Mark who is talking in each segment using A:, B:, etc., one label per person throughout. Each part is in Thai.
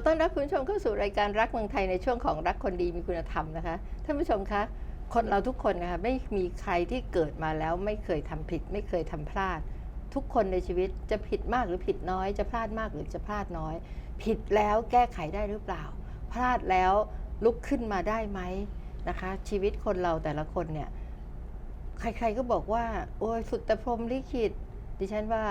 A: ขอต้อนรับคุณผู้ชมเข้าสู่รายการรักเมืองไทยในช่วงของรักคนดีมีคุณธรรมนะคะท่านผู้ชมคะคนเราทุกคนนะคะไม่มีใครที่เกิดมาแล้วไม่เคยทำผิด ไม่เคยทำพลาด ทุกคนในชีวิตจะผิดมากหรือผิดน้อย จะพลาดมากหรือจะพลาดน้อย ผิดแล้วแก้ไขได้หรือเปล่า พลาดแล้วลุกขึ้นมาได้ไหมนะคะ ชีวิตคนเราแต่ละคนเนี่ยใครๆก็บอกว่า โอ้ยสุดแต่พรมลิขิตดิฉันว่า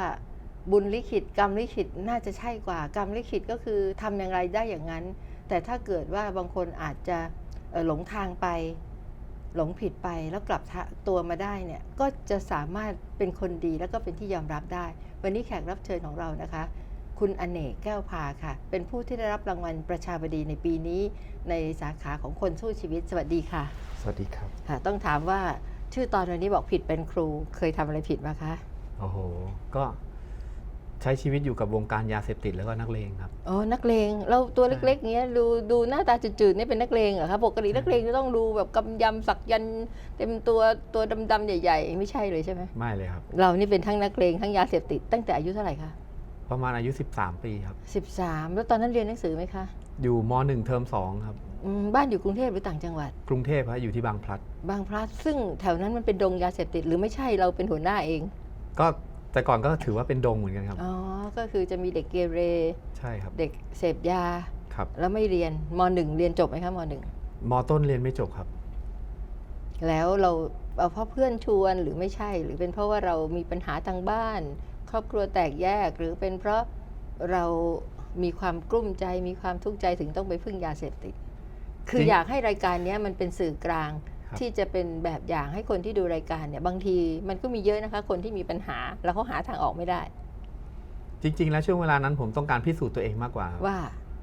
A: บุญลิขิตกรรมลิขิตน่าจะใช่กว่า กรรมลิขิตก็คือทำอย่างไรได้อย่างนั้น แต่ถ้าเกิดว่าบางคนอาจจะเอ่อหลงทางไป หลงผิดไปแล้วกลับทะตัวมาได้เนี่ยก็จะสามารถเป็นคนดีแล้วก็เป็นที่ยอมรับได้ วันนี้แขกรับเชิญของเรานะคะ คุณอเนกแก้วพาค่ะ เป็นผู้ที่ได้รับรางวัลประชาบดีในปีนี้ ในสาขาของคนสู้ชีวิต สวัสดีค่ะ
B: สวัสดีครับ
A: ค่ะ ต้องถามว่าชื่อตอนวันนี้บอกผิดเป็นครู เคยทำอะไรผิดมาคะ
B: โอ้โห ก็ ใช้ชีวิตอยู่กับวงการยาเสพติดแล้วก็นักเลงครับ
A: อ๋อ นักเลง เราตัว
B: ใช่
A: เล็กๆเงี้ยดูดูหน้าตาจืดๆนี่เป็นนักเลงเหรอคะปกตินักเลงจะต้องดูแบบกำยำสักยันต์เต็มตัวตัวดำๆใหญ่ๆ ไม่ใช่เลยใช่ไหม
B: ไม่เลยครับ
A: เรานี่เป็นทั้งนักเลงทั้งยาเสพติดตั้งแต่อายุเท่าไหร่คะ
B: ประมาณอายุ 13 ปีครับ
A: 13 แล้วตอนนั้นเรียนหนังสือไหมคะ
B: อยู่ม .1 เทอม2ครับ
A: อืมบ้านอยู่กรุงเทพหรือต่างจังหวัด
B: กรุงเทพครับอยู่ที่บางพลัด
A: บางพลัดซึ่งแถวนั้นมันเป็นดงยาเสพติดหรือไม่ใช่เราเป็นหัวหน้าเอง
B: ก็ แต่ก่อนก็ถือว่าเป็นดงเหมือนกันครับ
A: อ๋อ ก็คือจะมีเด็กเกเร
B: ใช่ครับ
A: เด็กเสพยา
B: ครับ
A: แล้วไม่เรียนมหนึ่งเรียนจบไหมคะมหนึ่ง
B: มต้นเรียนไม่จบครับ
A: แล้วเราเอาเพราะเพื่อนชวนหรือไม่ใช่ หรือเป็นเพราะว่าเรามีปัญหาทางบ้าน ครอบครัวแตกแยกหรือเป็นเพราะเรามีความกลุ้มใจมีความทุกข์ใจถึงต้องไปพึ่งยาเสพติด คือ
B: จริง
A: อยากให้รายการเนี้ยมันเป็นสื่อกลาง
B: ครับ
A: ที่จะเป็นแบบอย่างให้คนที่ดูรายการเนี่ยบางทีมันก็มีเยอะนะคะ คนที่มีปัญหาแล้วเขาหาทางออกไม่ได้
B: จริง ๆ แล้วช่วงเวลานั้นผมต้องการพิสูจน์ตัวเองมากกว่าครับ
A: ว่า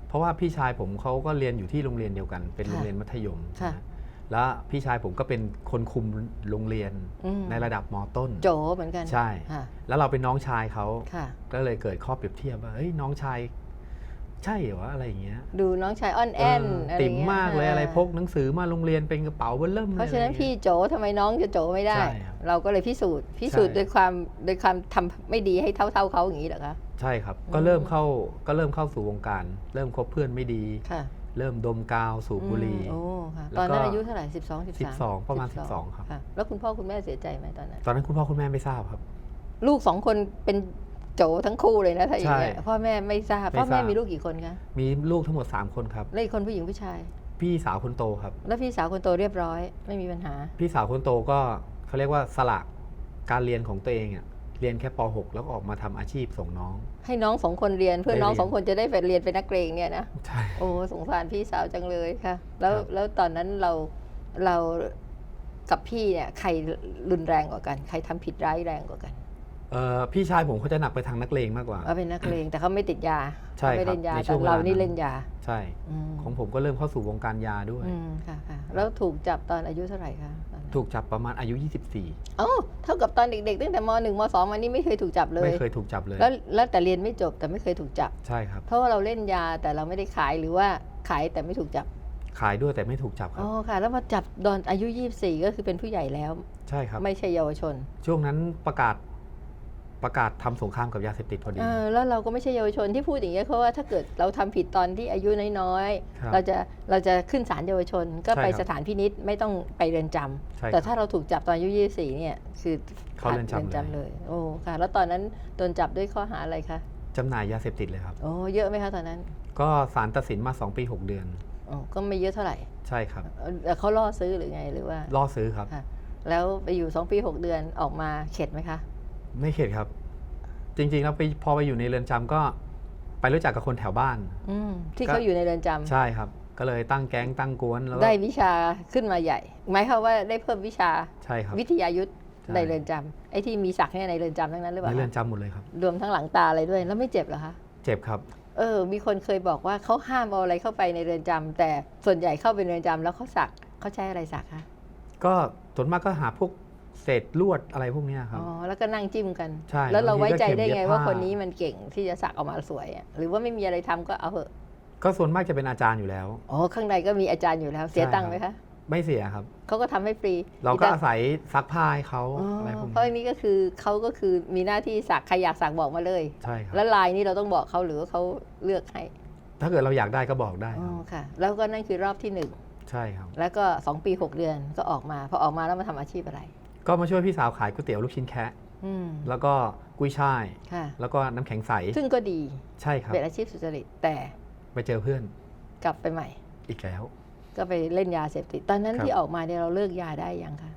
B: เพราะว่าพี่ชายผมเขาก็เรียนอยู่ที่โรงเรียนเดียวกัน เป็น
A: ค่ะ
B: โรงเรียนมัธยม
A: ค่ะ
B: นะแล้วพี่ชายผมก็เป็นคนคุมโรงเรียน
A: อืม
B: ในระดับมต้น
A: โจเหมือนกัน
B: ใช่
A: ค่ะ
B: แล้วเราเป็นน้องชายเขา
A: ค่ะ
B: ก็เลยเกิดข้อเปรียบเทียบว่าเฮ้ยน้องชาย ใช่เหรอวะอะไรอย่างเงี้ย
A: ดูน้องชายอ้อนแอน
B: เออ
A: อะไร
B: ติ๋ม
A: เงี้ย
B: มากเลยาอะไรพกหนังสือมาโรงเรียนเป็นกระเป๋าเบนเริ่มลย
A: เพราะฉะนั้น
B: อไพี่
A: โจทำไมน้องจะโจไม่ได้
B: ใช่ครับ
A: เราก็เลยพิสูจน์พิสูจน์
B: ใช่
A: โดยความโดยความทำไม่ดีให้เท่าเท่าๆเขาอย่างนี้เหรอคะ
B: ใช่ครับ
A: อืม
B: ก็เริ่มเข้าก็เริ่มเข้าสู่วงการ เริ่มคบเพื่อนไม่ดี
A: ค่ะ
B: เริ่มดมกาวสูบบุหรี่
A: อืมโอ้ค่ะ
B: แล้ว
A: ตอนนั้น
B: ก็
A: อายุเท่าไหร่สิบสองสิบสาม
B: 12ประมาณ12ครับ
A: ค่ะแล้วคุณพ่อคุณแม่เสียใจไหมตอนนั้น
B: ตอนนั้นคุณพ่อคุณแม่ไม่ทราบครับ
A: ลูกสองคนเป็น โจทั้งคู่เลยนะถ้าอย่างเงี้ย
B: ใช่
A: พ่อแม่ไม่ทราบ
B: ไม่
A: พ่อแม่
B: ทราบ
A: มีลูกกี่คนคะ
B: มีลูกทั้งหมด 3 คนครับ
A: แล้วอีกคนผู้หญิงผู้ชาย
B: พี่สาวคนโตครับ
A: แล้วพี่สาวคนโตเรียบร้อย ไม่มีปัญหา
B: พี่สาวคนโตก็เขาเรียกว่าสละการเรียนของตัวเองอะเรียนแค่ป .6 แล้วก็ออกมาทำอาชีพส่งน้อง
A: ให้น้องสองคนเรียนเพื่อ
B: ได้
A: น้อง
B: เรียน
A: สองคนจะได้ไปเรียนเป็นนักเรียนเนี่ยนะ
B: ใช่
A: โอ้สงสารพี่สาวจังเลยค่ะ แล้ว
B: ครับ
A: แล้วตอนนั้นเราเรากับพี่เนี่ยใครรุนแรงกว่ากัน ใครทำผิดร้ายแรงกว่ากัน
B: เอ่อพี่ชายผมเขาจะหนักไปทางนักเลงมากกว่า
A: ว่าเป็นนักเลงแต่เขาไม่ติดยา
B: ใช่
A: เขาไม่
B: ครับ
A: เล่นยา
B: ในช่
A: แต่
B: วงเวลา
A: เรานี่
B: นั้น
A: เล่นยา
B: ใช่
A: อืม
B: ของผมก็เริ่มเข้าสู่วงการยาด้วย
A: อืมค่ะค่ะแล้วถูกจับตอนอายุเท่าไหร่คะตอนนั้น
B: ถูกจับประมาณอายุ 24
A: เอ้าเท่ากับตอนเด็กๆตั้งแต่มหนึ่งมสองมานี่ไม่เคยถูกจับเลย
B: ไม่เคยถูกจับเลย
A: แล้วแล้วแต่เรียนไม่จบแต่ไม่เคยถูกจับ
B: ใช่ครับ
A: เพราะว่าเราเล่นยาแต่เราไม่ได้ขายหรือว่าขายแต่ไม่ถูกจับ
B: ขายด้วยแต่ไม่ถูกจับครั
A: อ๋
B: บ
A: อค่ะ แล้วมาจับตอนอายุ 24 ก็คือเป็นผู้ใหญ่แล้ว
B: ใช่ครับ
A: ไม่ใช่เยาวชน
B: ช่วงนั้นประกาศ ประกาศทำสงครามกับยาเสพติดพอดี
A: เออแล้วเราก็ไม่ใช่เยาวชนที่พูดอย่างเงี้ยเพราะว่าถ้าเกิดเราทำผิดตอนที่อายุน้อย
B: ครับ
A: ๆเราจะเราจะขึ้นศาลเยาวชน ก็
B: ใช่
A: ไป
B: ครับ
A: สถานพินิษไม่ต้องไปเรือนจำ
B: ใช่ครับ
A: แต่ถ้าเราถูกจับตอนอายุ 24 เนี่ยคือ
B: เข้าเรือนจำเลย
A: เลยโอ้ค่ะ แล้วตอนนั้นโดนจับด้วยข้อหาอะไรคะ
B: จำหน่ายยาเสพติดเลยครับ
A: โอ้เยอะไหมคะตอนนั้น
B: ก็ศาลตัดสินมา 2 ปี 6 เดือน
A: อ๋อก็ไม่เยอะเท่าไหร่
B: ใช่ครับ
A: เอ่อแต่เขาล่อซื้อหรือไงหรือว่า
B: ล่อซื้อครับ
A: ค่ะแล้วไปอยู่ 2 ปี 6 เดือนออกมาเข็ดไหมคะ
B: ไม่เข็ดครับ จริงๆแล้วไปพอไปอยู่ในเรือนจำก็ไปรู้จักกับคนแถวบ้าน
A: อืมที่
B: ก็
A: เขาอยู่ในเรือนจำ
B: ใช่ครับ ก็เลยตั้งแก๊งตั้งกวนแล้วก็
A: ได้วิชาขึ้นมาใหญ่หมายความว่าได้เพิ่มวิชา
B: ใช่ครับ
A: วิทยายุทธ
B: ใช่
A: ในเรือนจำไอ้ที่มีศักดิ์เนี่ยในเรือนจำทั้งนั้นหรือเป
B: ใน
A: ล่า
B: เรือนจำหมดเลยครับ
A: รวมทั้งหลังตาอะไรด้วยแล้วไม่เจ็บเหรอคะ
B: เจ็บครับ
A: เออ มีคนเคยบอกว่าเขาห้ามเอาอะไรเข้าไปในเรือนจำแต่ส่วนใหญ่เข้าไปในเรือนจำแล้วเขาสักเขาใช้อะไรสักคะ
B: ก็ส่วนมากก็หาพวก เศษลวดอะไรพวกเนี้ยครับ
A: อ๋อ แล้วก็นั่งจิ้มกัน
B: ใช่
A: แล้วเรา
B: บางที
A: ไว้ใจ
B: ก็เข็ม
A: ได้ไง
B: เย็บ
A: ว่า
B: ผ้า
A: คนนี้มันเก่งที่จะสักออกมาสวยอะหรือว่าไม่มีอะไรทำก็เอาเหอะ
B: ก็ส่วนมากจะเป็นอาจารย์อยู่แล้ว
A: อ๋อ ข้างในก็มีอาจารย์อยู่แล้ว เสีย
B: ใช่
A: ตังค์ไหม
B: ครับ
A: คะ
B: ไม่เสียครับ
A: เขาก็ทำให้ฟรี
B: เราก็อาศัยซักผ้าให้เขา
A: อ๋อ
B: อะไรพวก
A: เพราะอั
B: นี้
A: นนี้ก็คือเขาก็คือมีหน้าที่สักใครอยากสักบอกมาเลย
B: ใช่ครับ
A: แล้วลายนี้เราต้องบอกเขาหรือว่าเขาเลือกให้
B: ถ้าเกิดเราอยากได้ก็บอกได้
A: อ๋
B: ค
A: อ
B: รับ
A: ค่ะ แล้วก็นั่นคือรอบที่หนึ่ง
B: ใช่ครับ
A: แล้วก็ 2 ปี 6 เดือนก็ออกมา พอออกมาแล้วมาทำอาชีพอะไร
B: ก็มาช่วยพี่สาวขายก๋วยเตี๋ยวลูกชิ้นแคะ
A: อืม
B: แล้วก็กุ้ยช่าย
A: ค่ะ
B: แล้วก็น้ำแข็งใส
A: ซึ่งก็ดี
B: ใช่ครับ
A: เป็นอาชีพสุจริตแต่
B: ไปเจอเพื่อน
A: กลับไปใหม่
B: อีกแล้ว
A: ก็ไปเล่นยาเสพติด ตอนนั้น
B: ครับ
A: ที่ออกมาเนี่ยเราเลิกยาได้ยังคะ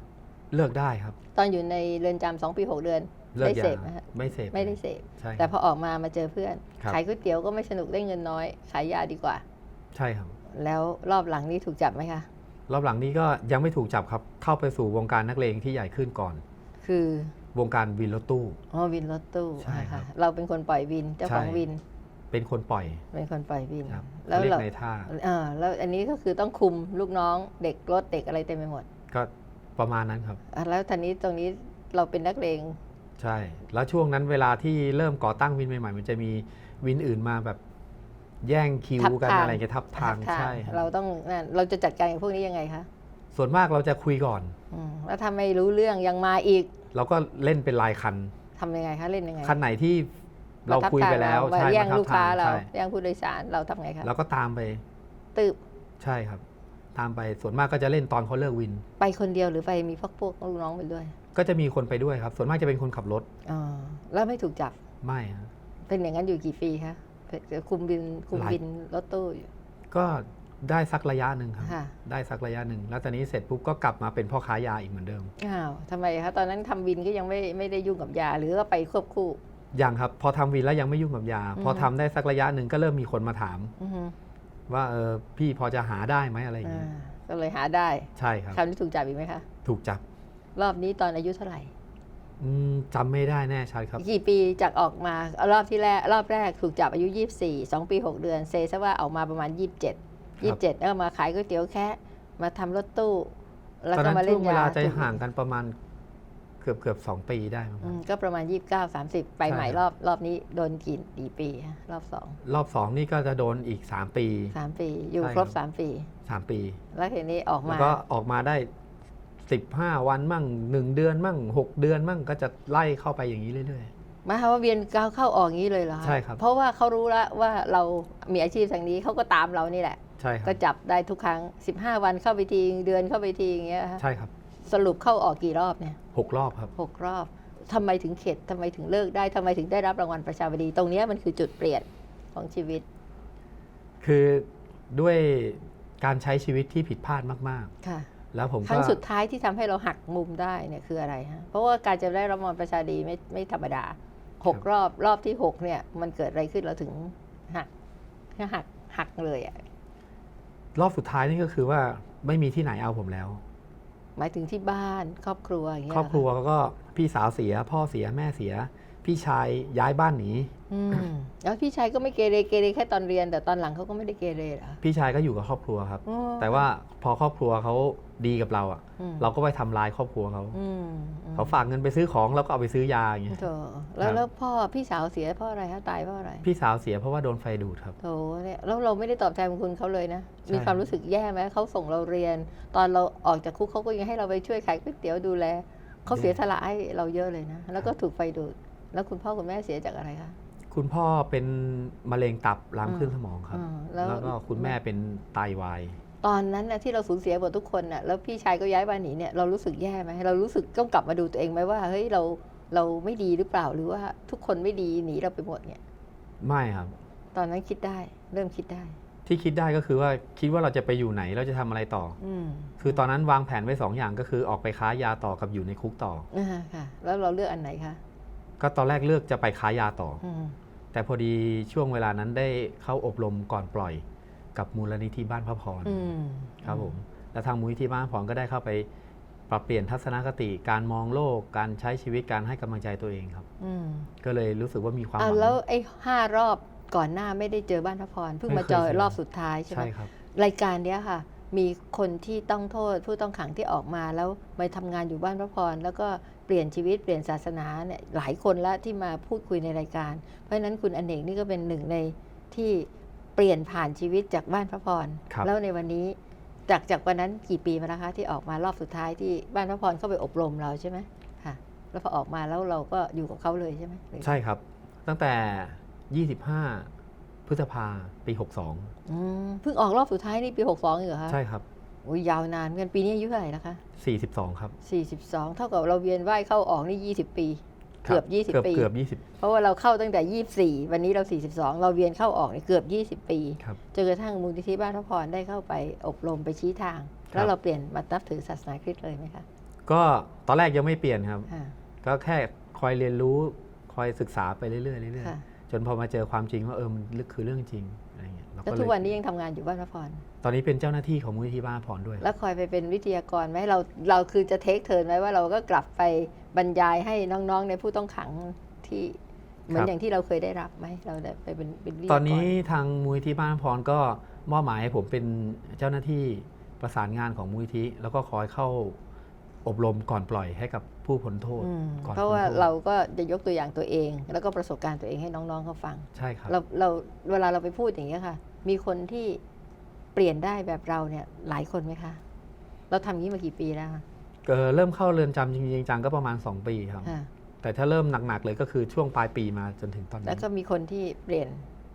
B: เลิกได้ครับ
A: ตอนอยู่ในเรือนจำสองปี6เดือน
B: เลิก
A: ได้
B: ยา
A: เสพไหมฮะ
B: ไม่เสพ
A: ไม่ได้เสพ
B: ใช่
A: แต่
B: ค
A: พ
B: รับ
A: อออกมามาเจอเพื่อน
B: ครับ
A: ขายก๋วยเตี๋ยวก็ไม่สนุกได้เงินน้อย ขายยาดีกว่า
B: ใช่ครับ
A: แล้วรอบหลังนี้ถูกจับไหมคะ
B: รอบหลังนี้ก็ยังไม่ถูกจับครับ เข้าไปสู่วงการนักเลงที่ใหญ่ขึ้นก่อน
A: คือ
B: วงการวินรถตู้
A: อ๋อวินรถตู้
B: ใช่ครับ
A: อ่าะเราเป็นคนปล่อยวินเจ้าของ
B: ใช่
A: วิน
B: เป็นคนปล่อย
A: เป็นคนปล่อยวิน
B: ครับ
A: แล้ว
B: เขาเรีย
A: เรา
B: กในท่า
A: เออแล้วอันนี้ก็คือต้องคุมลูกน้องเด็กรถเด็กอะไรเต็มไปหมด
B: ก็ประมาณนั้นครับ
A: อะแล้วทีนี้ตรงนี้เราเป็นนักเลง
B: ใช่ แล้วช่วงนั้นเวลาที่เริ่มก่อตั้งวินใหม่ๆ มันจะมีวินอื่นมาแบบ แย่งคิว
A: ทับ
B: กัน
A: ทาง
B: อะไรกันทับทาง
A: ท
B: ใช่ครับ
A: เราต้องนั่นเราจะจัดการกับพวกนี้ยังไงคะ
B: ส่วนมากเราจะคุยก่อน
A: อืมแล้วถ้าไม่รู้เรื่องยังมาอีก
B: เราก็เล่นเป็นรายคัน
A: ทำยังไงคะเล่นยังไง
B: คันไหนที่เรา
A: มทับ
B: คุยไป
A: ทง
B: แล้ว
A: มา
B: ใช่
A: แย่ง
B: มทับ
A: ลูกค้า
B: ทง
A: เรา
B: ใช่
A: แย่งผู้โดยสารเราทำไงคะ
B: เราก็ตามไป
A: ตืบ
B: ใช่ครับ ตามไปส่วนมากก็จะเล่นตอนเขาเลิกวิน
A: ไปคนเดียวหรือไปมีพวกพวกลูกน้องไปด้วย
B: ก็จะมีคนไปด้วยครับ ส่วนมากจะเป็นคนขับรถ
A: อ๋อแล้วไม่ถูกจับ
B: ไม่ฮะ
A: เป็นอย่างนั้นอยู่กี่ปีคะ คุมบินคุม
B: หลาย
A: บินรถตู้อยู่
B: ก็ได้สักระยะหนึ่งครับ
A: ค่ะ
B: ได้สักระยะหนึ่ง แล้วตอนนี้เสร็จปุ๊บก็กลับมาเป็นพ่อค้ายาอีกเหมือนเดิม
A: อ้าวทำไมคะตอนนั้นทำวินก็ยังไม่ไม่ได้ยุ่งกับยาหรือว่าไปควบคู่
B: ยังครับ พอทำวินแล้วยังไม่ยุ่งกับยา
A: อืม
B: พอทำได้สักระยะหนึ่งก็เริ่มมีคนมาถาม
A: อือฮึ
B: ว่าเออพี่พอจะหาได้ไหมอะไรอย่าง
A: อ่า
B: เงี้ย
A: ก็เลยหาได้
B: ใช่ครับ
A: คราวนี้ถูกจับอีกไหมคะ
B: ถูกจับ
A: รอบนี้ตอนอายุเท่าไหร่
B: อืมจำไม่ได้แน่ชัดครับ
A: กี่ปีจากออกมาเอารอบที่แรกรอบแรกถูกจับอายุ 24 2 ปี 6 เดือน เซซะว่าออกมาประมาณ 27 27แล้วก็มาขายก๋วยเตี๋ยวแค่มาทำรถตู้ แล้ว
B: ตอน
A: ก็
B: นั้น
A: มาเล่
B: ช่วนงเวยาลาจะ
A: ถูก
B: ห่างกันประมาณเกือบเกือบสองปีได้มั้งค
A: อื
B: รับ
A: มก็ประมาณ 29 30 ไปใหม่
B: ใช่
A: ร
B: ครั
A: อบบรอบนี้โดนกี่กี่ปีฮะรอบ 2
B: รอบสองนี่ก็จะโดนอีกสามปี
A: 3 ปี อยู่
B: ใช่
A: ครบ
B: ครับ
A: 3 ปี
B: สามปี
A: แล้วทีนี้ออก
B: แล้ว
A: มา
B: ก็ออกมาได้ สิบห้าวันมั่งหนึ่งเดือนมั่งหกเดือนมั่งก็จะไล่เข้าไปอย่างนี้เรื่อย
A: หมายความว่าเวียนก้าวเข้าออกอย่างนี้เลยเหรอคะ
B: ใช่ครับ
A: เพราะว่าเขารู้แล้วว่าเรามีอาชีพทางนี้เขาก็ตามเรานี่แหละ
B: ๆ ใช่ครั
A: ก็
B: บ
A: จับได้ทุกครั้ง 15 วันเข้าไปทีเดือนเข้าไปทีอย่างเงี้ยฮะ
B: ใช่ครับ
A: สรุปเข้าออกกี่รอบเนี่ย
B: หกรอบครับ
A: หกรอบทำไมถึงเข็ดทำไมถึงเลิกได้ทำไมถึงได้รับรางวัลประชาบดี ตรงเนี้ยมันคือจุดเปลี่ยนของชีวิต
B: คือด้วยการใช้ชีวิตที่ผิดพลาดมาก
A: ค่ะ
B: ๆ แล้วผม
A: ครั้
B: ก็
A: งสุดท้ายที่ทำให้เราหักมุมได้เนี่ยคืออะไรฮะเพราะว่าการจะได้รับรางวัลประชาดีไม่ไม่ธรรมดาหกรอบรอบที่หกเนี่ย มันเกิดอะไรขึ้นเราถึงหักหักหักเลยอะ
B: รอบสุดท้ายนี่ก็คือว่าไม่มีที่ไหนเอาผมแล้ว
A: หมายถึงที่บ้านครอบครัวอย่างเงี้ย
B: ครอบครัว
A: เหะ
B: ก็พี่สาวเสีย พ่อเสียแม่เสีย พี่ชายย้ายบ้านหนี
A: อืมแล้วพี่ชายก็ไม่เกเรเกเรแค่ตอนเรียน แต่ตอนหลังเขาก็ไม่ได้เกเรเหรอ
B: พี่ชายก็อยู่กับครอบครัวครับ
A: อ๋อ
B: แต่ว่าพอครอบครัวเขาดีกับเราอะ
A: อืม
B: เราก็ไปทำลายครอบครัวเขา
A: อืมอืม
B: เขาฝากเงินไปซื้อของเราก็เอาไปซื้อยาอย่างเงี้ย
A: โถแล้ว
B: ครับ
A: แล้วพ่อพี่สาวเสียเพราะอะไรคะตายเพราะอะไร
B: พี่สาวเสียเพราะว่าโดนไฟดูดครับ
A: โถเนี่ยแล้วเราไม่ได้ตอบแทนบุญคุณเขาเลยนะ
B: ใช่
A: มีความรู้สึกแย่ไหมเขาส่งเราเรียน ตอนเราออกจากคุกเขาก็ยังให้เราไปช่วยขายก๋วยเตี๋ยวดูแลเขาเสียสละให้เราเยอะเลยนะแล้วก็ถูกไฟดูดแล้วคุณพ่อคุณแม่เสียจากอะไรคะ
B: คุณพ่อเป็นมะเร็งตับลามขึ้นสมองครับ
A: อืมแล้ว
B: แล้วก็คุณแม่เป็นไตวาย
A: ตอนนั้นนะที่เราสูญเสียหมดทุกคนน่ะแล้วพี่ชายก็ย้ายบ้านหนีเนี่ยเรารู้สึกแย่ไหมเรารู้สึกต้องกลับมาดูตัวเองไหมว่าเฮ้ยเราเราไม่ดีหรือเปล่าหรือว่าทุกคนไม่ดีหนีเราไปหมดเนี่ย
B: ไม่ครับ
A: ตอนนั้นคิดได้เริ่มคิดได้
B: ที่คิดได้ก็คือว่าคิดว่าเราจะไปอยู่ไหนเราจะทำอะไรต่อ
A: อืม
B: คือตอนนั้นวางแผนไว้สองอย่างก็คือออกไปค้ายาต่อกับอยู่ในคุกต่อ
A: อ่าค่ะ แล้วเราเลือกอันไหนคะ
B: ก็ตอนแรกเลือกจะไปค้ายาต่อ
A: อืม
B: แต่พอดีช่วงเวลานั้นได้เข้าอบรมก่อนปล่อยกับมูลนิธิบ้านพระพร
A: อืม
B: ครับผมและทางมูลนิธิบ้านพระพรก็ได้เข้าไปปรับเปลี่ยนทัศนคติการมองโลกการใช้ชีวิตการให้กำลังใจตัวเองครับ
A: อืม
B: ก็เลยรู้สึกว่ามีความห
A: อ่า
B: วัง
A: แล้วไอ้ห้ารอบก่อนหน้าไม่ได้เจอบ้านพระพรเพิ่ง
B: ไม่
A: มา
B: เคย
A: เจอ
B: เจอ
A: รอบสุดท้ายใช่ไหม
B: ใช่ครับ
A: รายการเนี้ยค่ะ มีคนที่ต้องโทษผู้ต้องขังที่ออกมาแล้วไปทำงานอยู่บ้านพระพร แล้วก็เปลี่ยนชีวิตเปลี่ยนศาสนาเนี่ยหลายคนแล้วที่มาพูดคุยในรายการ เพราะฉะนั้นคุณอเนกนี่ก็เป็นหนึ่งในที่เปลี่ยนผ่านชีวิตจากบ้านพระพร
B: ครับ
A: แล้วในวันนี้จากจากวันนั้นกี่ปีมาแล้วคะที่ออกมารอบสุดท้ายที่บ้านพระพรเข้าไปอบรมเราใช่ไหมค่ะแล้วพอออกมาแล้วเราก็อยู่กับเขาเลยใช่ไหมหรือ
B: ใช่ครับ ตั้งแต่ 25 พพฤษภาปี
A: อืมเพิ่งออกรอบสุดท้ายนี่ปี 62เหรอคะ
B: 62ใช่ครับ
A: โอ้ยยาวนานเหมือนกันปีนี้อายุเท่าไหร่แล้วคะ
B: 42 ครับ
A: 42 เท่ากับเราเวียนว่ายเข้าออกนี่ 20 ปีเกือบ
B: เกือบ
A: 20 ปี
B: เกือบ
A: เพราะว่าเราเข้าตั้งแต่ 24 วันนี้เรา 42 เราเวียนเข้าออกนี่เกือบ 20 ปี
B: 20 ครับ
A: จนกระทั่งมูลนิธิบ้านพระพรได้เข้าไปอบรมไปชี้ทาง
B: ครับ
A: แล้วเราเปลี่ยนมานับถือศาสนาคริสต์เลยไหมคะ
B: ก็ตอนแรกยังไม่เปลี่ยนครับ
A: ค่ะ
B: ก็แค่คอยเรียนรู้คอยศึกษาไปเรื่อยๆเรื่อย
A: ค่ะ
B: ๆ จนพอมาเจอความจริงว่าเออมันคือเรื่องจริงอะไรเงี้ยเรา
A: แล้ว
B: ก็
A: ทุก
B: เล
A: วัน
B: ย
A: นี้ยังทำงานอยู่บ้านพระพร
B: ตอนนี้เป็นเจ้าหน้าที่ของมูลนิธิบ้านพรด้วย
A: แล้วคอยไปเป็นวิทยากรไหมเราเราคือจะเทคเทิร์นไว้ว่าเราก็กลับไปบรรยายให้น้องๆในผู้ต้องขังที่เหมือน
B: ครับ
A: อย่างที่เราเคยได้รับไหมเราได้ไปเป็นเป็นวิทยากร
B: ตอนนี้ทางมูลนิธิบ้านพรก็มอบหมายให้ผมเป็นเจ้าหน้าที่ประสานงานของมูลนิธิแล้วก็คอยเข้า อบรมก่อนปล่อยให้กับผู้พ้นโทษ
A: อืม
B: ก่อน
A: เพราะว่า
B: พ้นโทษ
A: เราก็จะยกตัวอย่างตัวเอง แล้วก็ประสบการณ์ตัวเองให้น้องๆเขาฟัง
B: ใช่ครับ
A: เราเราเวลาเราไปพูดอย่างนี้ยค่ะ มีคนที่เปลี่ยนได้แบบเราเนี่ยหลายคนไหมคะ เราทำอย่างนี้มากี่ปีแล้วคะ
B: เอ่อเริ่มเข้าเรือนจำจริงๆจังก็ประมาณ 2 ปีครับ
A: ค่ะ
B: แต่ถ้าเริ่มหนักๆเลยก็คือช่วงปลายปีมาจนถึงตอน
A: แล้
B: นี้
A: วก็มีคนที่เปลี่ยน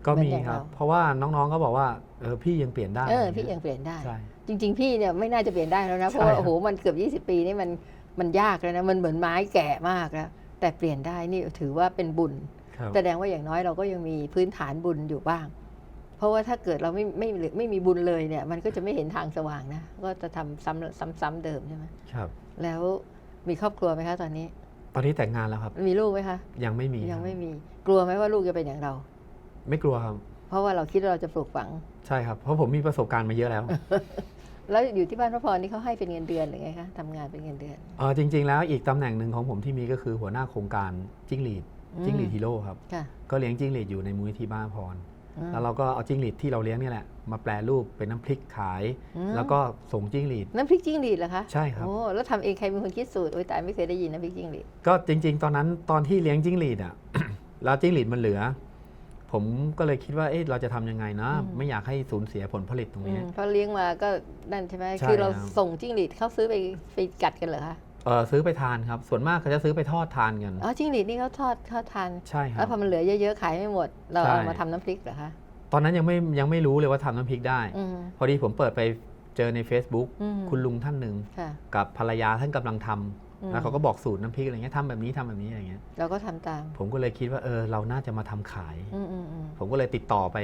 B: ก็
A: เหมือน
B: มี
A: อย่าง
B: ครับ
A: เรา
B: เพราะว่าน้องๆก็บอกว่าเออพี่ยังเปลี่ยนได้
A: เออ
B: อะไร
A: พี่
B: เงี้
A: ยังเปลี่ยนได้
B: ใช่
A: จริง ๆ พี่เนี่ยไม่น่าจะเปลี่ยนได้แล้วนะ เพราะ
B: ใช่
A: ว่า
B: ครับ
A: โอ้โหมันเกือบ 20 ปีนี่มันมันยากแล้วนะ มันเหมือนไม้แก่มากแล้ว แต่เปลี่ยนได้นี่ถือว่าเป็นบุญ
B: ครับ
A: แสดงว่าอย่างน้อยเราก็ยังมีพื้นฐานบุญอยู่บ้าง เพราะว่าถ้าเกิดเราไม่ไม่ไม่ไม่มีบุญเลยเนี่ย มันก็จะไม่เห็นทางสว่างนะ ก็จะทำซ้ำซ้ำซ้ำเดิมใช่ไหม
B: ครับ
A: แล้วมีครอบครัวไหมคะตอนนี้
B: ตอนนี้แต่งงานแล้วครับ
A: มีลูกไหมคะ
B: ยังไม่มี
A: ยังไม่
B: ครับ
A: มี กลัวไหมว่าลูกจะเป็นอย่างเรา
B: ไม่กลัวครับ
A: เพราะว่าเราคิดว่าเราจะปลูกฝัง
B: ใช่ครับ เพราะผมมีประสบการณ์มาเยอะแล้ว
A: แล้วอยู่ที่บ้านพระพรนี่เขาให้เป็นเงินเดือนหรือไงคะทำงานเป็นเงินเดือน
B: เออจริง ๆ แล้วอีกตำแหน่งหนึ่งของผมที่มีก็คือหัวหน้าโครงการจิ้งหรีด
A: อืม
B: จิ้งหรีดฮีโร่ครับ
A: ค่ะ
B: ก็เลี้ยงจิ้งหรีดอยู่ในมูลนิธิบ้านพร
A: อืม
B: แล้วเราก็เอาจิ้งหรีดที่เราเลี้ยงนี่แหละ มาแปลรูปเป็นน้ำพริกขาย
A: อืม
B: แล้วก็ส่งจิ้งหรีด
A: น้ำพริกจิ้งหรีดเหรอคะ
B: ใช่ครับ
A: โอ้แล้วทำเองใครเป็นคนคิดสูตรโอ้ยตายไม่เคยได้ยินน้ำพริกจิ้งหรีด
B: ก็จริง ๆ ตอนนั้นตอนที่เลี้ยงจิ้งหรีดอะ แล้วจิ้งหรีดมันเหลือ ผมก็เลยคิดว่าเอ๊ะเราจะทำยังไงนะ
A: อืม
B: ไม่อยากให้สูญเสียผลผลิตตรง
A: อื
B: นี้
A: มเพราะเลี้ยงมาก็นั่นใช่ไหม
B: ใช่
A: คือเรา
B: ครับ
A: ส่งจิ้งหรีดเขาซื้อไปไปกัดกันเหรอคะ
B: เออซื้อไปทานครับ ส่วนมากเขาจะซื้อไปทอดทานกัน
A: อ๋อจิ้งหรีดนี่เขาทอดทอดทาน
B: ใช่ค
A: แล้
B: รั
A: ว
B: บ
A: พอมันเหลือเยอะๆขายไม่หมด เรา
B: ใช่
A: เอามาทำน้ำพริกเหรอคะ
B: ตอนนั้นยังไม่ยังไม่รู้เลยว่าทำน้ำพริกได้
A: อืม
B: พอดีผมเปิดไปเจอใน Facebook
A: อืม
B: คุณลุงท่านหนึ่ง
A: ค่ะ
B: กับภรรยาท่านกำลังทำ
A: อืม
B: แล้วเขาก็บอกสูตรน้ำพริกอะไรเงี้ยทำแบบนี้ทำแบบนี้อะไรเงี้ย
A: เราก็ทำตาม
B: ผมก็เลยคิดว่าเออเราน่าจะมาทำขาย
A: อืมอืมอืม
B: ผมก็เลยติดต่อไป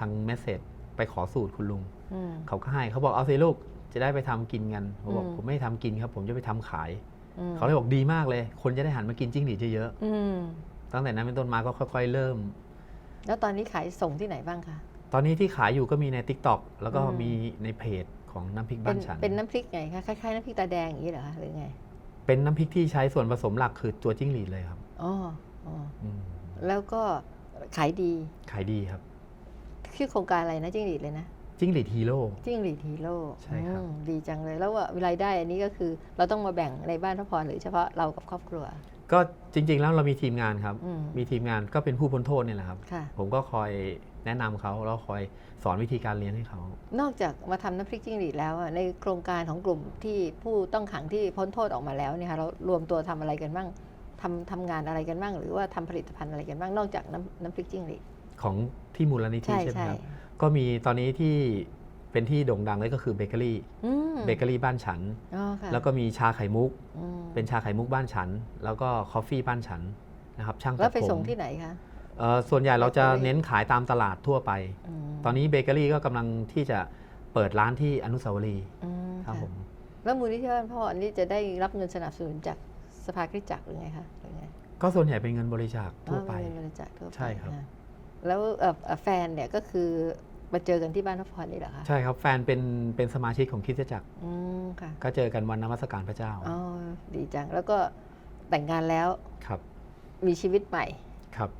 B: ทางเมสเซจไปขอสูตรคุณลุง
A: อืม
B: เขาก็ให้เขาบอกเอาสิลูกจะได้ไปทำกินกันผมบอก
A: อืม
B: ผมไม่ทำกินครับ ผมจะไปทำขาย
A: อืม
B: เขาเลยบอกดีมากเลย คนจะได้หันมากินจิ้งหรีดเยอะ
A: อืม
B: ๆตั้งแต่นั้นเป็นต้นมาก็ค่อย ๆ เริ่ม
A: แล้วตอนนี้ขายส่งที่ไหนบ้างคะ
B: ตอนนี้ที่ขายอยู่ก็มีใน t ิ k t o k แล้วก็
A: อืม
B: มีในเพจของน้ำพริก
A: เป็
B: บ้านนฉัน
A: เป็นน้ำพริกไงคะคล้ายๆน้ำพริกตาแดงอย่างนี้เหรอคะหรือไง
B: เป็นน้ำพริกที่ใช้ส่วนผสมหลักคือตัวจิ้งหรีดเลยครับ
A: อ๋ออ๋อ
B: อืม
A: แล้วก็ขายดี
B: ขายดีครับ
A: ชื่อโครงการอะไรนะจิ้งหรีดเลยนะ
B: จิ้งหรีดฮีโร่
A: จิ้งหรีดฮีโร่
B: ใช่ครับ
A: อืมดีจังเลย แล้วว่ารายได้อันนี้ก็คือเราต้องมาแบ่งในบ้านพระพรหรือเฉพาะเรากับครอบครัว
B: ก็จริง ๆ แล้วเรามีทีมงานครับ
A: อืม
B: มีทีมงานก็เป็นผู้พ้นโทษเนี่ยแหละครับ
A: ค่ะ
B: ผมก็คอย แนะนำเขาแล้วคอยสอนวิธีการเลี้ยงให้เขา
A: นอกจากมาทำน้ำพริกจิ้งหรีดแล้วอะในโครงการของกลุ่มที่ผู้ต้องขังที่พ้นโทษออกมาแล้วเนี่ยค่ะเรารวมตัวทำอะไรกันบ้างทำทำงานอะไรกันบ้าง หรือว่าทำผลิตภัณฑ์อะไรกันบ้างนอกจากน้ำน้ำพริกจิ้งหรีด
B: ของที่มูลนิธิ
A: ใช่
B: ใช่ไหม
A: ใช่
B: ครับ ก็มีตอนนี้ที่เป็นที่โด่งดังเลยก็คือเบเกอรี่
A: อืม
B: เบเกอรี่บ้านฉัน
A: อ๋อค่ะ
B: แล้วก็มีชาไข่มุก
A: อืม
B: เป็นชาไข่มุกบ้านฉัน แล้วก็คอฟฟี่บ้านฉันนะครับช่าง
A: แล้ว
B: ตัด
A: ไป
B: ผม
A: ส่งที่ไหนคะ
B: เอ่อ ส่วนใหญ่เราจะ
A: เบเกอรี่
B: เน้นขายตามตลาดทั่วไป
A: ม
B: ตอนนี้เบเกอรี่ก็กำลังที่จะเปิดร้านที่อนุสาวรีย์
A: อืม
B: ครับ
A: ค่ะ
B: ผม
A: แล้วมูลนิธิบ้านพ่ออันนี้จะได้รับเงินสนับสนุนจากสภาคริสตจักรหรือไงคะหรือไง
B: ก็ส่วนใหญ่เป็นเงินบริจาคทั่วไป
A: อ๋อเป็นเงินบริจาคทั่วไป
B: ใช่ครับ
A: นะแล้วเอ่อเอ่อแฟนเนี่ยก็คือมาเจอกันที่บ้านพระพรนี่เหรอคะ
B: ใช่ครับแฟนเป็นเป็นสมาชิกของคริสตจักร
A: อืมค่ะ
B: ก็เจอกันวันนมัสการพระเจ้า
A: อ๋อดีจังแล้วก็แต่งงานแล้ว
B: ครับ
A: มีชีวิตใหม่
B: ครับ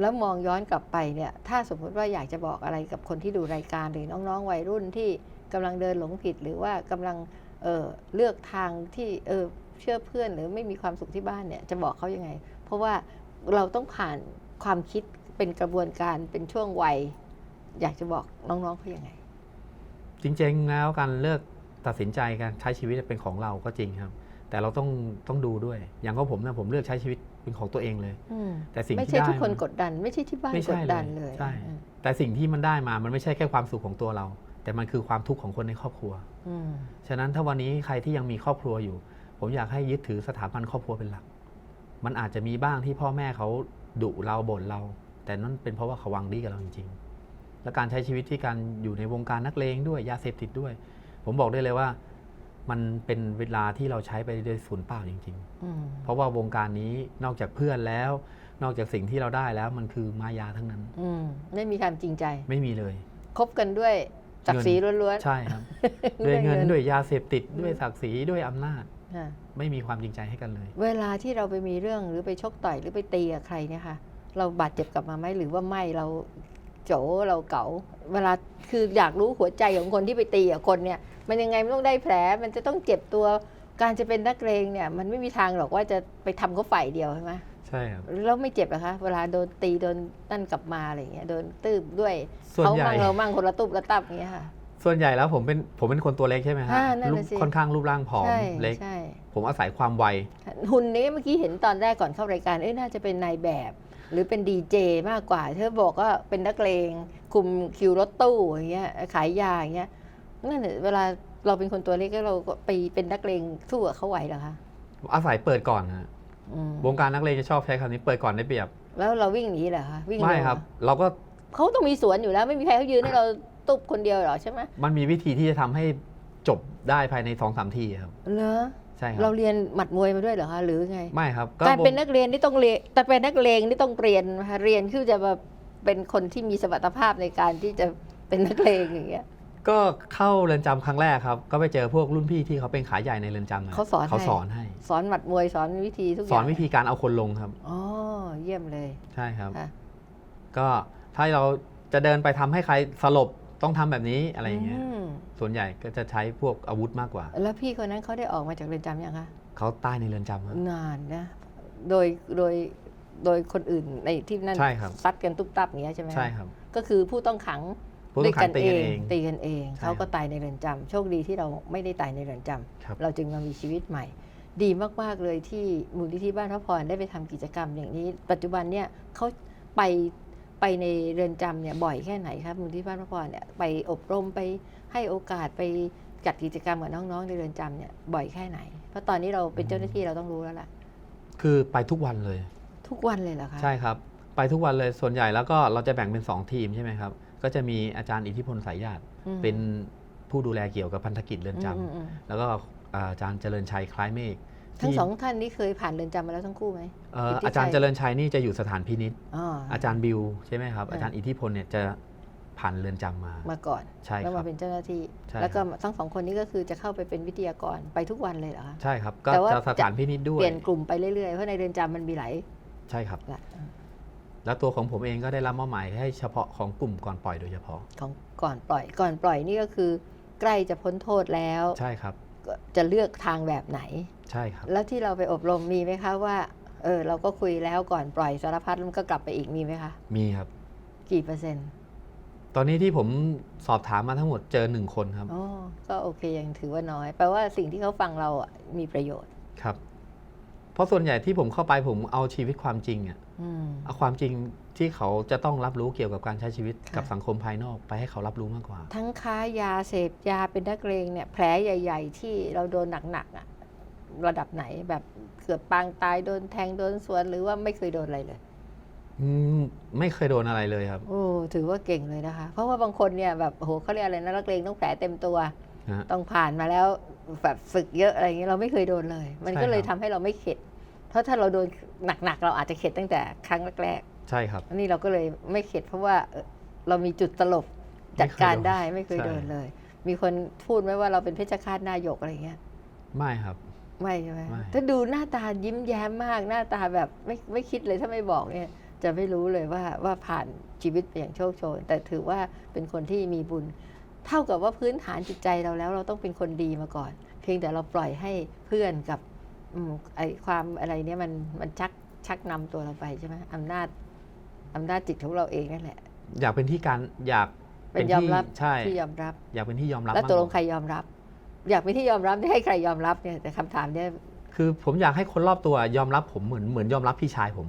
A: แล้วมองย้อนกลับไปเนี่ยถ้าสมมติว่าอยากจะบอกอะไรกับคนที่ดูรายการหรือน้องๆวัยรุ่นที่กำลังเดินหลงผิด หรือว่ากำลังเเลือกทางที่เเชื่อเพื่อนหรือไม่มีความสุขที่บ้านเนี่ยจะบอกเขายังไง เพราะว่าเราต้องผ่านความคิดเป็นกระบวนการเป็นช่วงวัย อยากจะบอกน้องๆเขายังไง
B: จริงๆแล้วการเลือกตัดสินใจการใช้ชีวิตเป็นของเราก็จริงครับ แต่เราต้องต้องดูด้วย อย่างของผมนะผมเลือกใช้ชีวิต เป็นของตัวเองเลย
A: อืม
B: แต่สิ่ง
A: ไม่
B: ที่
A: ใช่
B: ได้
A: ทุกคน
B: มัน
A: กดดัน ไม่ใช่ที่บ้าน
B: ไม่
A: ก
B: ใช่
A: ดดันเลย
B: ใช่
A: อืม
B: แต่สิ่งที่มันได้มามันไม่ใช่แค่ความสุขของตัวเรา แต่มันคือความทุกข์ของคนในครอบครัว
A: อืม
B: ฉะนั้นถ้าวันนี้ใครที่ยังมีครอบครัวอยู่ ผมอยากให้ยึดถือสถาบันครอบครัวเป็นหลัก มันอาจจะมีบ้างที่พ่อแม่เขาดุเราบ่นเรา แต่นั่นเป็นเพราะว่าเขาหวังดีกับเราจริง ๆ และการใช้ชีวิตที่การอยู่ในวงการนักเลงด้วยยาเสพติดด้วย ผมบอกได้เลยว่า มันเป็นเวลาที่เราใช้ไปโดยศูนย์เปล่าจริง
A: อืม
B: ๆเพราะว่าวงการนี้นอกจากเพื่อนแล้ว นอกจากสิ่งที่เราได้แล้วมันคือมายาทั้งนั้น
A: อืมไม่มีความจริงใจ
B: ไม่มีเลย
A: คบกันด้วยศักดิ์ศรีล้วน
B: ใช่ครับ
A: ๆ
B: ด้วยเงิน
A: เงิน
B: ด้วยยาเสพติดด้วยศักดิ์ศรีด้วยอำนาจ
A: ค่ะ
B: ไม่มีความจริงใจให้กันเลย
A: เวลาที่เราไปมีเรื่องหรือไปชกต่อยหรือไปตีกับใครเนี่ยค่ะ เราบาดเจ็บกลับมาไหมหรือว่าไม่เราโจเราเก๋า เวลาคืออยากรู้หัวใจของคนที่ไปตีกับคนเนี่ยมันยังไงมันต้องได้แผลมันจะต้องเจ็บตัวการจะเป็นนักเลงเนี่ยมันไม่มีทางหรอกว่าจะไปทำเขาฝ่ายเดียวใช่ไหม
B: ใช่ครับ
A: แล้วไม่เจ็บเหรอคะเวลาโดนตีโดนนั่นกลับมาอะไรอย่างเงี้ยโดนตืบด้วย
B: ส่วน
A: เขา
B: ใหญ่
A: มั่งเรามั่งคนละตุบละตับอย่างเงี้ยค่ะ
B: ส่วนใหญ่แล้วผมเป็นผมเป็นคนตัวเล็กใช่ไหมฮะ
A: อ่านั่น
B: รู
A: น่ะ
B: ป
A: สิ
B: ค่อนข้างรูปร่างผอม
A: ใช่
B: เล็ก
A: ใช่
B: ผมอาศัยความไว
A: หุ่นนี้เมื่อกี้เห็นตอนแรกก่อนเข้ารายการเอ้ยน่าจะเป็นนายแบบ หรือเป็นดีเจมากกว่าเธอบอกว่าเป็นนักเลงคุมคิวรถตู้อย่างเงี้ยขายยาอย่างเงี้ยนั่นแหละเวลาเราเป็นคนตัวเล็กแล้วเราก็ไปเป็นนักเลงสู้กับเขาไหวเหรอคะ
B: อาศัยเปิดก่อนฮะ
A: อืม
B: วงการนักเลงจะชอบใช้คำนี้เปิดก่อนได้เปรียบ
A: แล้วเราวิ่งหนีเหรอคะวิ่ง
B: ไม่
A: เร็ว
B: ครับ
A: เหอ
B: เราก็
A: เขาต้องมีสวนอยู่แล้ว ไม่มีใครเขายืนให้เราตุบคนเดียวหรอใช่ไหม
B: มันมีวิธีที่จะทำให้จบได้ภายในสองสามทีครับ
A: เหรอ
B: ใช่ค
A: เรา
B: รับ
A: เรียนหมัดมวยมาด้วยเหรอคะหรือไง
B: ไม่ครับ
A: การเป็น
B: วง
A: นักเรียนนี่ต้องเรียนแต่เป็นนักเลงนี่ต้องเรียนนะคะเรียนคือจะมาเป็นคนที่มีสมรรถภาพในการที่จะเป็นนักเลงอย่างเงี้ย
B: ก็เข้าเรือนจำครั้งแรกครับ ก็ไปเจอพวกรุ่นพี่ที่เขาเป็นขายใหญ่ในเรือนจำนะ
A: เขาสอน
B: เขา
A: ให้
B: สอนให้
A: สอนหมัดมวยสอนวิธีทุกอ
B: สอย่าง
A: น
B: วิธีการเอาคนลงครับ
A: อ๋อเยี่ยมเลย
B: ใช่ครับ
A: ค่ะ
B: ก็ถ้าเราจะเดินไปทำให้ใครสลบ ต้องทำแบบนี้อะไรอย่างเงี้ย
A: ม
B: ส่วนใหญ่ก็จะใช้พวกอาวุธมากกว่า
A: แล้วพี่คนนั้นเขาได้ออกมาจากเรือนจำยังคะ
B: เขาตายในเรือนจำครับ
A: นานนะโดยโดยโดยคนอื่นในที่นั่น
B: ใช่ครับ
A: ซัดกันตุ๊บตับอย่างเงี้ยใช่ไหมะ
B: ใช่ครับ
A: ก็คือผู้ต้องขัง
B: ผู้ต้องขังตีกันเอง
A: ตีกันเอง
B: ใช่
A: เขาก็
B: ครับ
A: ตายในเรือนจำโชคดีที่เราไม่ได้ตายในเรือนจำ
B: ครับ
A: เราจึงมามีชีวิตใหม่ ดีมากๆเลยที่มูลนิธิบ้านพระพรได้ไปทำกิจกรรมอย่างนี้ ปัจจุบันเนี่ยเขาไป ไปในเรือนจำเนี่ยบ่อยแค่ไหนครับมูลนิธิบ้านพระพรเนี่ยไปอบรมไปให้โอกาสไปจัดกิจกรรมกับน้องๆในเรือนจำเนี่ยบ่อยแค่ไหน เพราะตอนนี้เราเป็นเจ้าหน้าที่เราต้องรู้แล้วล่ะ
B: คือไปทุกวันเลย
A: ทุกวันเลยเหรอคะ
B: ใช่ครับ ไปทุกวันเลยส่วนใหญ่แล้วก็เราจะแบ่งเป็น 2 ทีมใช่ไหมครับ ก็จะมีอาจารย์อิทธิพลสายญาติ
A: อืม
B: เป็นผู้ดูแลเกี่ยวกับพันธกิจเรือนจำ
A: อืมอืม
B: แล้วก็อาจารย์เจริญชัยคล้ายเมฆ
A: ทั้ง
B: ที่
A: สองท่านนี้เคยผ่านเรือนจำมาแล้วทั้งคู่ไหม
B: เอ่อ
A: อิทธิชัย
B: อาจารย์เจริญชัยนี่จะอยู่สถานพินิษ
A: อ๋อ
B: อาจารย์บิวใช่ไหมครับ
A: อ่า
B: อาจารย์อิทธิพลเนี่ยจะผ่านเรือนจำมา
A: มาก่อน
B: ใช่ค
A: แล้ว
B: รั
A: มา
B: บ
A: เป็นเจ้าหน้าที่
B: ใช่
A: แล้วก็
B: ครับ
A: ทั้งสองคนนี้ก็คือจะเข้าไปเป็นวิทยากรไปทุกวันเลยเหรอคะ
B: ใช่ครับ ก็
A: แต่ว่า
B: จะสถานพินิษด้ว
A: เป
B: ย
A: ลี่ยนกลุ่มไปเรื่อยๆ เพราะในเรือนจำมันมีหลาย
B: ใช่ครับ
A: หลาย
B: แล้วตัวของผมเองก็ได้รับมอบหมายให้เฉพาะของกลุ่มก่อนปล่อยโดยเฉพาะ
A: ของก่อนปล่อย ก่อนปล่อยนี่ก็คือ ใกล้จะพ้นโทษแล้ว
B: ใช่ครับ
A: ก็ จะเลือกทางแบบไหน
B: ใช่ครับ
A: แล้วที่เราไปอบรมมีไหมคะว่า เออเราก็คุยแล้วก่อนปล่อยสารพัดแล้วมันก็กลับไปอีกมีไหมคะ
B: มีครับ
A: กี่เปอร์เซ็นต์
B: ตอนนี้ที่ผมสอบถามมาทั้งหมดเจอหนึ่งคนครับ
A: อ๋อ ก็โอเคยังถือว่าน้อย แปลว่าสิ่งที่เขาฟังเราอะมีประโยชน์
B: ครับ เพราะส่วนใหญ่ที่ผมเข้าไปผมเอาชีวิตความจริงอะ
A: อืม
B: เอาความจริงที่เขาจะต้องรับรู้เกี่ยวกับการใช้ชีวิต
A: ค่ะ
B: กับสังคมภายนอกไปให้เขารับรู้มากกว่า
A: ทั้งค้ายาเสพยาเป็นนักเลงเนี่ยแผลใหญ่ ๆ ที่เราโดนหนักๆอะระดับไหนแบบเกือบปางตายโดนแทงโดนสวนหรือว่าไม่เคยโดนอะไรเลย
B: อืมไม่เคยโดนอะไรเลยครับ
A: โอ้ถือว่าเก่งเลยนะคะ เพราะว่าบางคนเนี่ยแบบโอ้โหเขาเรียกอะไรนะนักเลงต้องแผลเต็มตัว
B: นะฮะ
A: ต้องผ่านมาแล้วแบบฝึกเยอะอะไรอย่างเงี้ยเราไม่เคยโดนเลย มัน
B: ใช่
A: ก็เลย
B: ค
A: ทำ
B: รับ
A: ให้เราไม่เข็ด เพราะถ้าเราโดนหนักๆ เราอาจจะเข็ดตั้งแต่ครั้งแรก
B: ใช่ครับ
A: ๆอันนี้เราก็เลยไม่เข็ดเพราะว่าเอ่อเรามีจุดตลบจัดการได้ไม่เคย
B: ใช่
A: โดนเลย มีคนพูดไหมว่าเราเป็นเพชฌฆาตหน้าหยกอะไรอย่างเงี้ย
B: ไม่ครับ
A: ไม่ใช่ไหม
B: ไม่
A: ถ้าดูหน้าตายิ้มแย้มมากหน้าตาแบบไม่ไม่คิดเลยถ้าไม่บอกเนี่ยจะไม่รู้เลยว่าว่าผ่านชีวิตไปอย่างโชคโชน แต่ถือว่าเป็นคนที่มีบุญ เท่ากับว่าพื้นฐานจิตใจเราแล้ว เราต้องเป็นคนดีมาก่อน เพียงแต่เราปล่อยให้เพื่อนกับ อืมไอความอะไรเนี่ยมันมันชักชักนำตัวเราไปใช่ไหมอำนาจอำนาจจิตของเราเองนั่นแหละ
B: อยากเป็นที่การอยาก
A: เป็นยอมรับ
B: ใช่
A: ที่ยอมรับ
B: อยากเป็นที่ยอมรับ
A: แล้ว
B: มาก
A: ตก
B: ก
A: ล
B: ว่า
A: งใครยอมรับ อยากเป็นที่ยอมรับให้ใครยอมรับเนี่ยแต่คำถามเนี่ย
B: คือผมอยากให้คนรอบตัวยอมรับผมเหมือนเหมือนยอมรับพี่ชายผม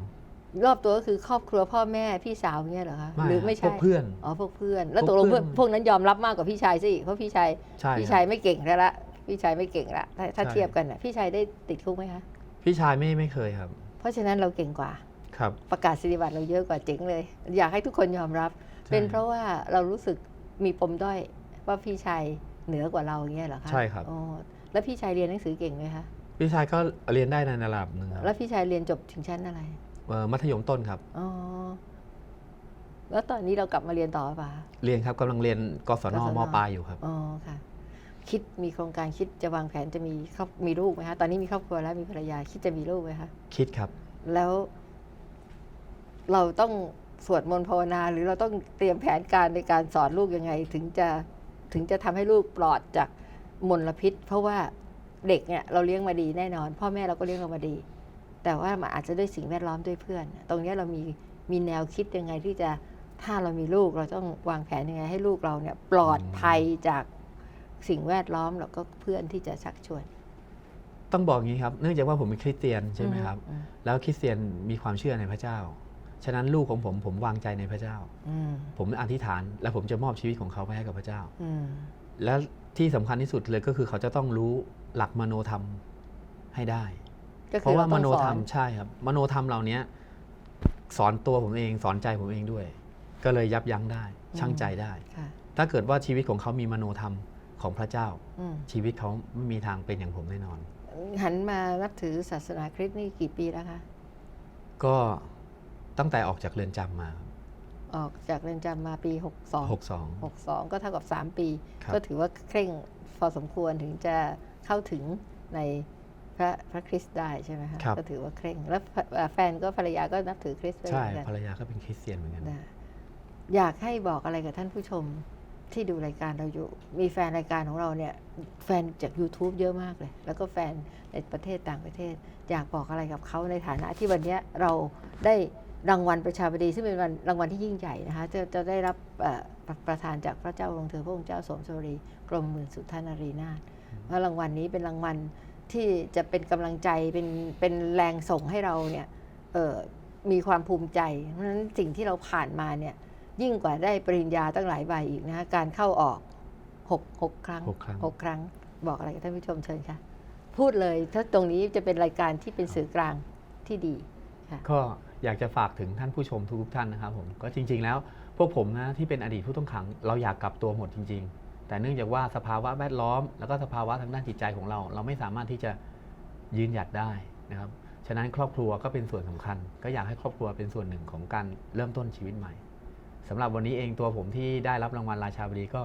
A: รอบตัวก็คือครอบครัวพ่อแม่พี่สาวเงี้ยเหรอคะหรือไม่
B: พ
A: ใช่
B: วกเพื่อน
A: อ๋อพวกเพื่อน แล้ว
B: พวก
A: ตกลง
B: เพื่
A: เพื่
B: อ
A: อนนพวกนั้นยอมรับมากกว่าพี่ชายสิเพราะพี่ชาย
B: ใช่
A: พี่
B: ค
A: ชา
B: รับ
A: ยไม่เก่งแล้วละ พี่ชายไม่เก่งละถ้าถ้า
B: ใช่
A: เทียบกันน่ะพี่ชายได้ติดคุกไหมคะ
B: พี่ชายไม่ไม่เคยครับ
A: เพราะฉะนั้นเราเก่งกว่า
B: ครับ
A: ประกาศสิทธิบัตรเราเยอะกว่าเจ๋งเลย อยากให้ทุกคนยอมรับ
B: ใช่
A: เป็นเพราะว่าเรารู้สึกมีปมด้อยว่าพี่ชายเหนือกว่าเราอย่างเงี้ยเหรอคะ
B: ใช่ครับ
A: อ๋อแล้วพี่ชายเรียนหนังสือเก่งไหมคะ
B: พี่ชายก็เรียนได้ในระดับหนึ่งครับ
A: แล้วพี่ชายเรียนจบถึงชั้นอะไร
B: เอ่อมัธยมต้นครับ
A: อ๋อ แล้วตอนนี้เรากลับมาเรียนต่อป่ะ
B: เรียนครับกำลังเรียนกศน
A: กศน
B: มปลายอยู่ครับ
A: อ๋อค่ะ คิดมีโครงการคิดจะวางแผนจะมีครอบมีลูกไหมคะตอนนี้มีครอบครัวแล้วมีภรรยาคิดจะมีลูกไหมคะ
B: คิดครับ
A: แล้ว เราต้องสวดมนต์ภาวนา หรือเราต้องเตรียมแผนการในการสอนลูกยังไง ถึงจะถึงจะทำให้ลูกปลอดจากมลพิษ เพราะว่าเด็กเนี่ยเราเลี้ยงมาดีแน่นอน พ่อแม่เราก็เลี้ยงเรามาดี แต่ว่ามันอาจจะด้วยสิ่งแวดล้อมด้วยเพื่อน ตรงเนี้ยเรามีมีแนวคิดยังไงที่จะถ้าเรามีลูกเราต้องวางแผนยังไงให้ลูกเราเนี่ย ปลอดภัยจาก สิ่งแวดล้อมแล้วก็เพื่อนที่จะชักชวน
B: ต้องบอกอย่างนี้ครับเนื่องจากว่าผมเป็นคริสเตียนใช่ไหมครับ
A: อืม
B: แล้วคริสเตียนมีความเชื่อในพระเจ้า ฉะนั้นลูกของผมผมวางใจในพระเจ้า
A: อืม
B: ผมอธิษฐาน และผมจะมอบชีวิตของเขาไปให้กับพระเจ้า
A: อืม
B: และที่สำคัญที่สุดเลยก็คือเขาจะต้องรู้หลักมโนธรรมให้ได้
A: ก็
B: เพ
A: คือ
B: ราะว่า
A: เต้
B: ม
A: อง
B: โน
A: สอ
B: ธรรมใช่ครับ มโนธรรมเหล่านี้สอนตัวผมเองสอนใจผมเองด้วย ก็เลยยับยั้งได้ชั่งใจได้
A: ค่ะ
B: ถ้าเกิดว่าชีวิตของเขามีมโนธรรม ของพระเจ้า
A: อืม
B: ชีวิตเขาไม่มีทางเป็นอย่างผมแน่นอน
A: หันมานับถือศาสนาคริสต์นี่กี่ปีแล้วคะ
B: ก็ตั้งแต่ออกจากเรือนจำมา
A: ออกจากเรือนจำมาปี 62
B: 62
A: 62 ก็เท่ากับ 3 ปี
B: ครับ
A: ก็ถือว่าเคร่งพอสมควรถึงจะเข้าถึงในพระพระคริสต์ได้ใช่ไหมคะ
B: ครับ
A: ก็ถือว่าเคร่ง แล้วแฟเอ่อแฟนก็ภรรยาก็นับถือคริสต์ด้วย
B: ใช่
A: เหมือนกัน
B: ภรรยาก็เป็นคริสเตียนเหมือนกัน
A: นะอยากให้บอกอะไรกับท่านผู้ชม ที่ดูรายการเราอยู่ มีแฟนรายการของเราเนี่ยแฟนจาก YouTube เยอะมากเลย แล้วก็แฟนในประเทศต่างประเทศ อยากบอกอะไรกับเขาในฐานะที่วันนี้เราได้รางวัลประชาบดี ซึ่งเป็นวันรางวัลที่ยิ่งใหญ่นะคะจะจะได้รับประประธานจากพระเจ้าลงเธอพระองค์เจ้าสมสวรีกรมหมื่นสุทานารีนาถเพราะรางวัลนี้เป็นรางวัลที่จะเป็นกำลังใจเป็นเป็นแรงส่งให้เราเนี่ยเออมีความภูมิใจ เพราะฉะนั้นสิ่งที่เราผ่านมาเนี่ย ยิ่งกว่าได้ปริญญาตั้งหลายใบอีกนะคะการเข้าออกหกหกครั้ง
B: หกครั้ง
A: หกครั้ง บอกอะไรกับท่านผู้ชมเชิญค่ะ พูดเลยถ้าตรงนี้จะเป็นรายการที่เป็นสื่อกลางที่ดีค่ะ
B: ก็อยากจะฝากถึงท่านผู้ชมทุกๆท่านนะครับผมก็จริง ๆ แล้วพวกผมนะที่เป็นอดีตผู้ต้องขัง เราอยากกลับตัวหมดจริง ๆ แต่เนื่องจากว่าสภาวะแวดล้อม แล้วก็สภาวะทางด้านจิตใจของเรา เราไม่สามารถที่จะยืนหยัดได้นะครับฉะนั้นครอบครัวก็เป็นส่วนสำคัญ ก็อยากให้ครอบครัวเป็นส่วนหนึ่งของการเริ่มต้นชีวิตใหม่ สำหรับวันนี้เองตัวผมที่ได้รับรางวัลราชาบดีก็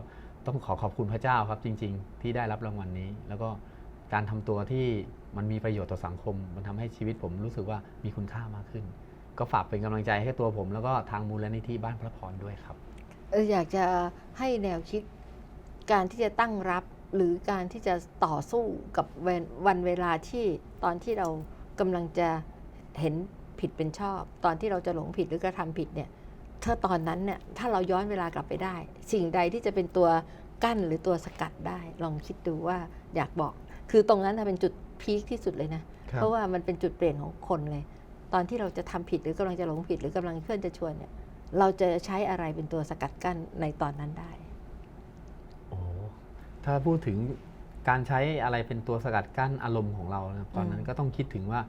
B: ต้องขอขอบคุณพระเจ้าครับจริง ๆ ที่ได้รับรางวัลนี้ แล้วก็การทำตัวที่มันมีประโยชน์ต่อสังคม มันทำให้ชีวิตผมรู้สึกว่ามีคุณค่ามากขึ้น ก็ฝากเป็นกำลังใจให้ตัวผม แล้วก็ทางมูลนิธิบ้านพระพรด้วยครับ
A: เอออยากจะให้แนวคิดการที่จะตั้งรับหรือการที่จะต่อสู้กับวันวันเวลาที่ตอนที่เรากำลังจะเห็นผิดเป็นชอบ ตอนที่เราจะหลงผิดหรือกระทำผิดเนี่ย ถ้าตอนนั้นเนี่ยถ้าเราย้อนเวลากลับไปได้ สิ่งใดที่จะเป็นตัวกั้นหรือตัวสกัดได้ ลองคิดดูว่าอยากบอก คือตรงนั้นน่ะเป็นจุดพีคที่สุดเลยนะ เพราะว่ามันเป็นจุดเปลี่ยนของคนเลย ตอนที่เราจะทำผิดหรือกำลังจะหลงผิดหรือกำลังเพื่อนจะชวนเนี่ยเราจะใช้อะไรเป็นตัวสกัดกั้นในตอนนั้นได้
B: โอ้ถ้าพูดถึงการใช้อะไรเป็นตัวสกัดกั้นอารมณ์ของเรานะครับตอนนั้น
A: อืม
B: ก็ต้องคิดถึงว่า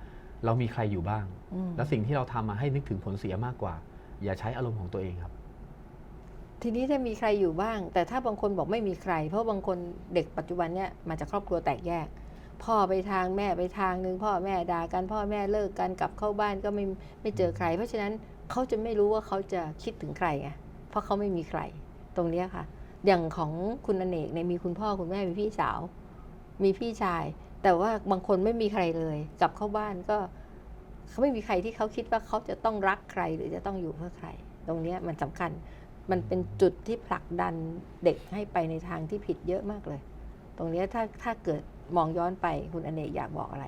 B: เรามีใครอยู่บ้าง
A: อืม
B: แล้วสิ่งที่เราทำมาให้นึกถึงผลเสียมากกว่า อย่าใช้อารมณ์ของตัวเองครับ
A: ทีนี้ถ้ามีใครอยู่บ้าง แต่ถ้าบางคนบอกไม่มีใคร เพราะบางคนเด็กปัจจุบันเนี่ยมาจากครอบครัวแตกแยก พ่อไปทางแม่ไปทางนึงพ่อแม่ด่ากันพ่อแม่เลิกกันกลับเข้าบ้านก็ไม่ไม่เจอใคร เพราะฉะนั้นเขาจะไม่รู้ว่าเขาจะคิดถึงใครไงเพราะเขาไม่มีใคร ตรงนี้ค่ะ อย่างของคุณอเนกเนี่ยมีคุณพ่อคุณแม่มีพี่สาว มีพี่ชาย แต่ว่าบางคนไม่มีใครเลย กลับเข้าบ้านก็ เขาไม่มีใครที่เขาคิดว่าเขาจะต้องรักใครหรือจะต้องอยู่เพื่อใคร ตรงเนี้ยมันสำคัญ มันเป็นจุดที่ผลักดันเด็กให้ไปในทางที่ผิดเยอะมากเลย ตรงเนี้ยถ้าถ้าเกิดมองย้อนไปคุณอเนกอยากบอกอะไร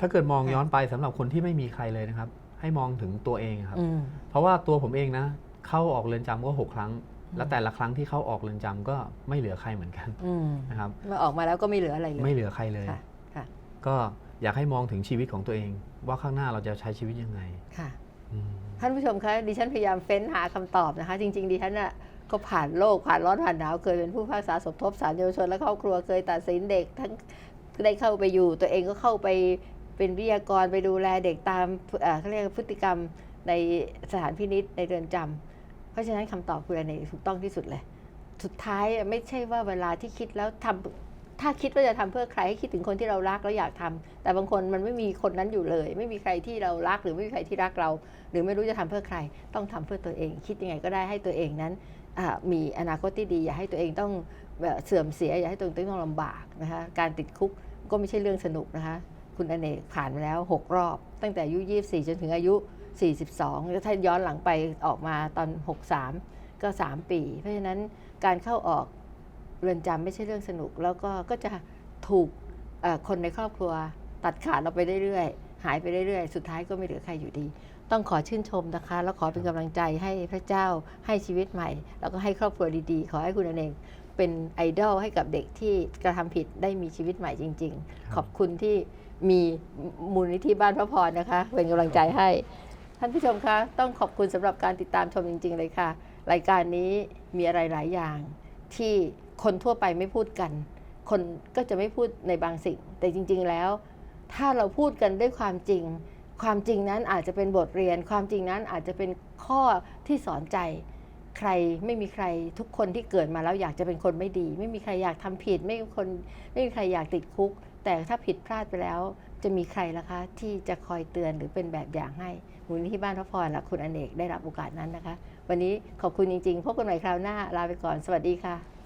B: ถ้าเกิดมอง
A: ค่ะ
B: ย้อนไปสำหรับคนที่ไม่มีใครเลยนะครับ ให้มองถึงตัวเองครับ
A: อืม
B: เพราะว่าตัวผมเองนะ เข้าออกเรือนจำก็หกครั้ง
A: อืม
B: แล้วแต่ละครั้งที่เข้าออกเรือนจำก็ไม่เหลือใครเหมือนกัน
A: อืม
B: นะครับ
A: เมื่อออกมาแล้วก็ไม่เหลืออะไรเลย
B: ไม่เหลือใครเลย
A: ค่ะค่ะ
B: ก็ อยากให้มองถึงชีวิตของตัวเอง ว่าข้างหน้าเราจะใช้ชีวิตยังไง
A: ค่ะ
B: อืม
A: ท่านผู้ชมคะดิฉันพยายามเฟ้นหาคำตอบนะคะ จริง ๆ ดิฉันน่ะก็ผ่านโลกผ่านร้อนผ่านหนาวเคยเป็นผู้พิพากษาสมทบศาลเยาวชนและครอบครัวเคยตัดสินเด็กทั้งได้เข้าไปอยู่ ตัวเองก็เข้าไปเป็นวิทยากรไปดูแลเด็กตามเอ่อเขาเรียกว่าพฤติกรรมในสถานพินิษในเรือนจำเพราะฉะนั้นคำตอบคืออันไหนถูกต้องที่สุดเลย สุดท้ายอะไม่ใช่ว่าเวลาที่คิดแล้วทำ ถ้าคิดว่าจะทำเพื่อใครให้คิดถึงคนที่เรารักแล้วอยากทำแต่บางคนมันไม่มีคนนั้นอยู่เลย ไม่มีใครที่เรารักหรือไม่มีใครที่รักเรา หรือไม่รู้จะทำเพื่อใคร ต้องทำเพื่อตัวเอง คิดยังไงก็ได้ให้ตัวเองนั้นมีอนาคตที่ดี อย่าให้ตัวเองต้องเสื่อมเสียอย่าให้ตัวเองต้องลำบากนะคะการติดคุกก็ไม่ใช่เรื่องสนุกนะคะ คุณอเนกผ่านมาแล้ว 6 รอบ ตั้งแต่อายุ 24 จนถึงอายุ 42แล้วถ้าย้อนหลังไปออกมาตอน 63 ก็ 3 ปี เพราะฉะนั้นการเข้าออก เรือนจำไม่ใช่เรื่องสนุก แล้วก็ก็จะถูกเอ่อคนในครอบครัวตัดขาดเราไปเรื่อยๆหายไปเรื่อยๆ สุดท้ายก็ไม่เหลือใครอยู่ดี ต้องขอชื่นชมนะคะ แล้วขอเป็นกำลังใจให้พระเจ้าให้ชีวิตใหม่ แล้วก็ให้ครอบครัวดีๆ ขอให้คุณอเนกเป็นไอดอลให้กับเด็กที่กระทำผิดได้มีชีวิตใหม่จริง ๆ ขอบคุณที่มีมูลนิธิบ้านพระพรนะคะ เป็นกำลังใจให้ ท่านผู้ชมคะต้องขอบคุณสำหรับการติดตามชมจริง ๆ เลยค่ะ รายการนี้มีอะไรหลายอย่างที่ คนทั่วไปไม่พูดกัน คนก็จะไม่พูดในบางสิ่ง แต่จริง ๆ แล้ว ถ้าเราพูดกันด้วยความจริง ความจริงนั้นอาจจะเป็นบทเรียน ความจริงนั้นอาจจะเป็นข้อที่สอนใจ ใครไม่มีใครทุกคนที่เกิดมาแล้วอยากจะเป็นคนไม่ดี ไม่มีใครอยากทำผิด ไม่มีคนไม่มีใครอยากติดคุก แต่ถ้าผิดพลาดไปแล้วจะมีใครล่ะคะ ที่จะคอยเตือนหรือเป็นแบบอย่างให้มูลนิธิบ้านพระพรและคุณอเนกได้รับโอกาสนั้นนะคะ วันนี้ขอบคุณจริงๆพบกันใหม่คราวหน้าลาไปก่อนสวัสดีค่ะ